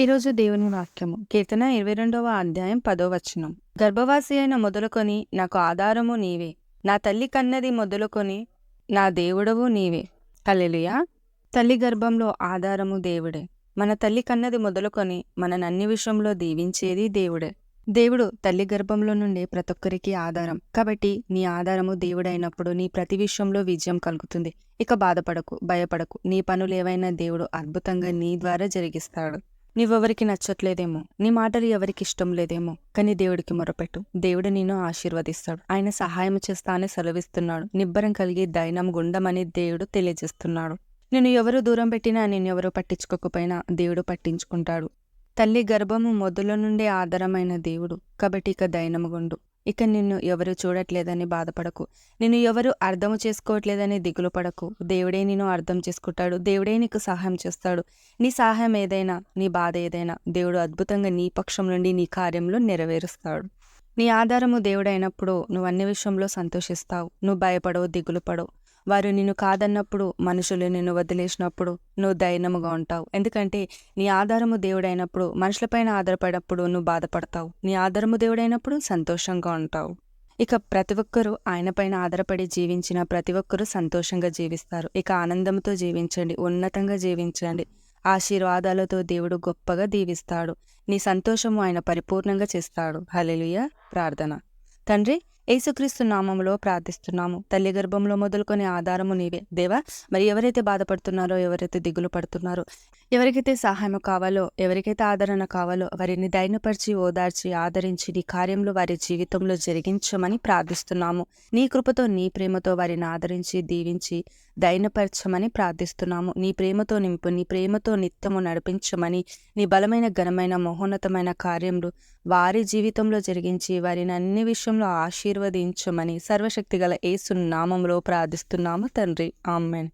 ఈరోజు దేవుని వాక్యము. కీర్తన ఇరవై రెండవ అధ్యాయం పదో వచనం. గర్భవాసి అయిన మొదలుకొని నాకు ఆధారము నీవే. నా తల్లి కన్నది మొదలుకొని నా దేవుడవు నీవే. కలెలుయా తల్లి గర్భంలో ఆధారము దేవుడే. మన తల్లి కన్నది మొదలుకొని మనని అన్ని విషయంలో దీవించేది దేవుడే. దేవుడు తల్లి గర్భంలో నుండే ప్రతి ఒక్కరికి ఆధారం. కాబట్టి నీ ఆధారము దేవుడైనప్పుడు నీ ప్రతి విషయంలో విజయం కలుగుతుంది. ఇక బాధపడకు భయపడకు. నీ పనులు ఏవైనా దేవుడు అద్భుతంగా నీ ద్వారా జరిగిస్తాడు. నీవెవరికి నచ్చట్లేదేమో నీ మాటలు ఎవరికి ఇష్టం లేదేమో కానీ దేవుడికి మొరపెట్టు. దేవుడు నిన్ను ఆశీర్వదిస్తాడు. ఆయన సహాయం చేస్తా అని సెలవిస్తున్నాడు. నిబ్బరం కలిగి దైనం గుండమని దేవుడు తెలియజేస్తున్నాడు. నేను ఎవరు దూరం పెట్టినా నేను ఎవరు పట్టించుకోకపోయినా దేవుడు పట్టించుకుంటాడు. తల్లి గర్భము మొదలు నుండే ఆధారమైన దేవుడు కాబట్టి ఇక దైనముగుండు ఇక నిన్ను ఎవరు చూడట్లేదని బాధపడకు. నిన్ను ఎవరు అర్థం చేసుకోవట్లేదని దిగులు పడకు. దేవుడే నిన్ను అర్థం చేసుకుంటాడు. దేవుడే నీకు సహాయం చేస్తాడు. నీ సహాయం ఏదైనా నీ బాధ ఏదైనా దేవుడు అద్భుతంగా నీ పక్షం నుండి నీ కార్యంలో నెరవేరుస్తాడు. నీ ఆధారము దేవుడైనప్పుడు నువ్వు అన్ని విషయంలో సంతోషిస్తావు. నువ్వు భయపడవు దిగులు పడవు. వారు నిన్ను కాదన్నప్పుడు మనుషులు నిన్ను వదిలేసినప్పుడు నువ్వు దైనముగా ఉంటావు. ఎందుకంటే నీ ఆధారము దేవుడైనప్పుడు మనుషులపైన ఆధారపడినప్పుడు నువ్వు బాధపడతావు. నీ ఆధారము దేవుడైనప్పుడు సంతోషంగా ఉంటావు. ఇక ప్రతి ఒక్కరూ ఆయనపైన ఆధారపడి జీవించిన ప్రతి ఒక్కరూ సంతోషంగా జీవిస్తారు. ఇక ఆనందంతో జీవించండి ఉన్నతంగా జీవించండి. ఆశీర్వాదాలతో దేవుడు గొప్పగా దీవిస్తాడు. నీ సంతోషము ఆయన పరిపూర్ణంగా చేస్తాడు. హలెలుయ ప్రార్థన. తండ్రి యేసుక్రీస్తు నామంలో ప్రార్థిస్తున్నాము. తల్లి గర్భంలో మొదలుకొని ఆధారము నీవే. దేవా మరి ఎవరైతే బాధపడుతున్నారో ఎవరైతే దిగులు పడుతున్నారో ఎవరికైతే సహాయం కావాలో ఎవరికైతే ఆదరణ కావాలో వారిని దైన్యపరిచి ఓదార్చి ఆదరించి నీ కార్యంలో వారి జీవితంలో జరిగించమని ప్రార్థిస్తున్నాము. నీ కృపతో నీ ప్రేమతో వారిని ఆదరించి దీవించి దైన్యపరచమని ప్రార్థిస్తున్నాము. నీ ప్రేమతో నింపు నీ ప్రేమతో నిత్యము నడిపించమని నీ బలమైన ఘనమైన మహోన్నతమైన కార్యములు వారి జీవితంలో జరిగించి వారిని అన్ని విషయంలో ఆశీర్వదించమని సర్వశక్తిగల ఏసు నామంలో ప్రార్థిస్తున్నాము తండ్రి. ఆమెన్.